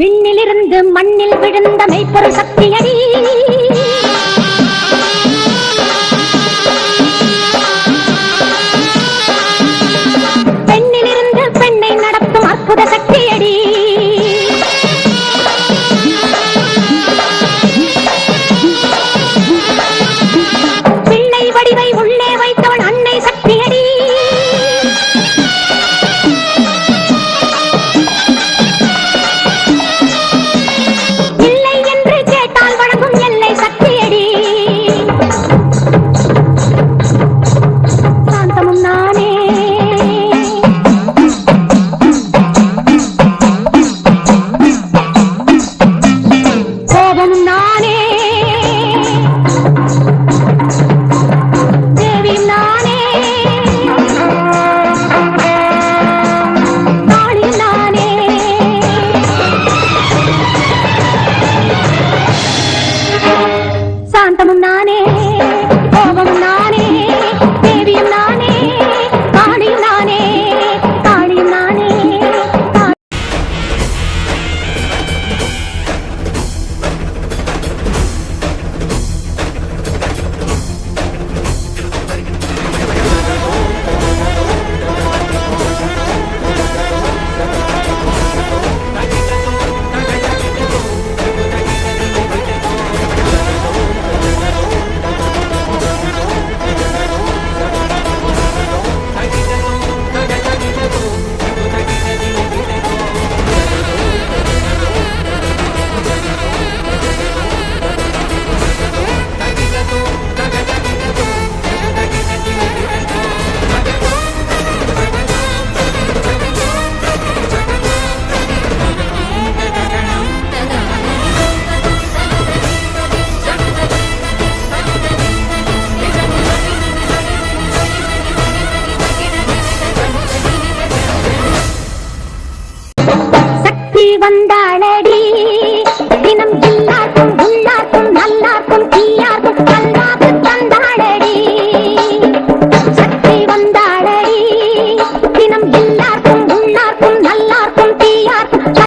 விண்ணிலிருந்து மண்ணில் விழுந்த மெய்ப்பொருள் சக்தியடி. சாந்தமும் நானே. கோபமும் நான்